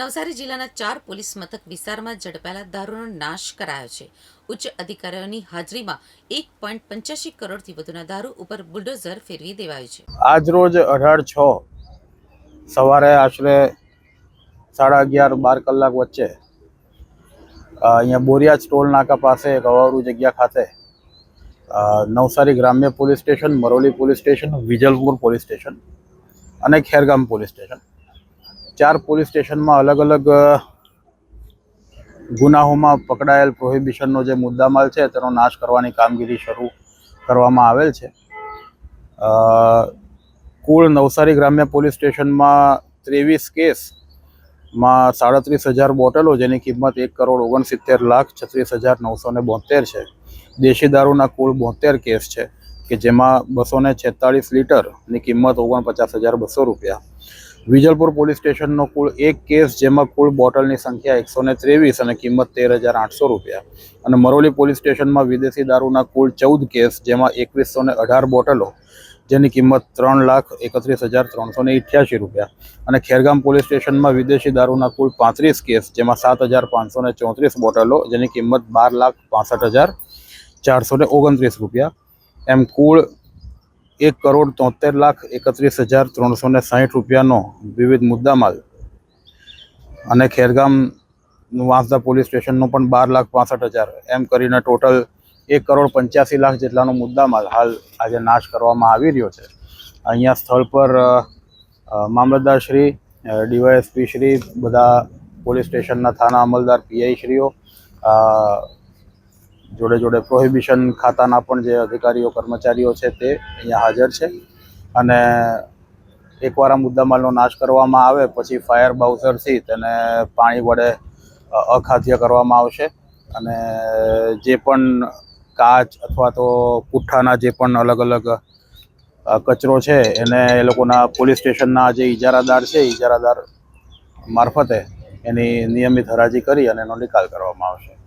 નવસારી જિલ્લાના ચાર પોલીસ મથક વિસ્તારમાં ઝડપાયેલા દારૂનો નાશ કરાયો છે. ઉચ્ચ અધિકારીઓની હાજરીમાં એક પોઈન્ટ પંચ્યાસી કરોડથી વધુના દારૂ ઉપર બુલડોઝર ફેરવી દેવાયું છે. આજ રોજ અઢાર છ સવારે આશરે સાડા અગિયાર બાર કલાક વચ્ચે અહીંયા બોરિયાજ ટોલ નાકા પાસે એક જગ્યા ખાતે નવસારી ગ્રામ્ય police station, Maroli police station, Vijalpur police station અને ખેરગામ પોલીસ સ્ટેશન ચાર પોલીસ સ્ટેશનમાં અલગ અલગ ગુનાહોમાં પકડાયેલ પ્રોહિબિશનનો જે મુદ્દામાલ છે, તેનો નાશ કરવાની કામગીરી શરૂ કરવામાં આવેલ છે. કુલ નવસારી ગ્રામ્ય પોલીસ સ્ટેશનમાં ત્રેવીસ કેસમાં સાડત્રીસ હજાર બોટલો જેની કિંમત એક કરોડ ઓગણસિત્તેર લાખ છત્રીસ હજાર નવસો ને બોતેર છે. દેશી દારૂના કુલ બોતેર કેસ છે, કે જેમાં બસો ને છેતાળીસ લીટરની કિંમત ઓગણપચાસ હજાર બસો રૂપિયા. વિજલપુર પોલીસ સ્ટેશનનો કુલ એક કેસ જેમાં કુલ બોટલની સંખ્યા એકસો ને ત્રેવીસ અને કિંમત તેર હજાર આઠસો રૂપિયા. અને મરોલી પોલીસ સ્ટેશનમાં વિદેશી દારૂના કુલ ચૌદ કેસ જેમાં એકવીસો ને અઢાર બોટલો જેની કિંમત ત્રણ લાખ એકત્રીસ હજાર ત્રણસો ને ઇઠ્યાસી રૂપિયા. અને ખેરગામ પોલીસ સ્ટેશનમાં વિદેશી દારૂના કુલ પાંત્રીસ કેસ જેમાં સાત હજાર પાંચસો ને ચોત્રીસ બોટલો જેની કિંમત બાર લાખ પાસઠ હજાર ચારસો ને ઓગણત્રીસ રૂપિયા. એમ કુલ એક કરોડ તોતેર લાખ એકત્રીસ હજાર ત્રણસો ને સાહીઠ રૂપિયાનો વિવિધ મુદ્દામાલ અને ખેરગામ વાંસદા પોલીસ સ્ટેશનનો પણ બાર લાખ પાસઠ હજાર. એમ કરીને ટોટલ એક કરોડ પંચ્યાસી લાખ જેટલાનો મુદ્દામાલ હાલ આજે નાશ કરવામાં આવી રહ્યો છે. અહીંયા સ્થળ પર મામલતદાર શ્રી ડીવાયએસપી શ્રી, બધા પોલીસ સ્ટેશનના થાના અમલદાર પીઆઈ શ્રીઓ જોડે જોડે પ્રોહિબિશન ખાતાના પણ જે અધિકારીઓ, કર્મચારીઓ છે તે અહીંયા હાજર છે. અને એકવાર આ મુદ્દામાલનો નાશ કરવામાં આવે, પછી ફાયર બાઉસરથી તેને પાણી વડે અખાદ્ય કરવામાં આવશે. અને જે પણ કાચ અથવા તો પુઠ્ઠાના જે પણ અલગ અલગ કચરો છે, એને એ લોકોના પોલીસ સ્ટેશનના જે ઇજારાદાર છે ઇજારાદાર મારફતે એની નિયમિત હરાજી કરી અને એનો નિકાલ કરવામાં આવશે.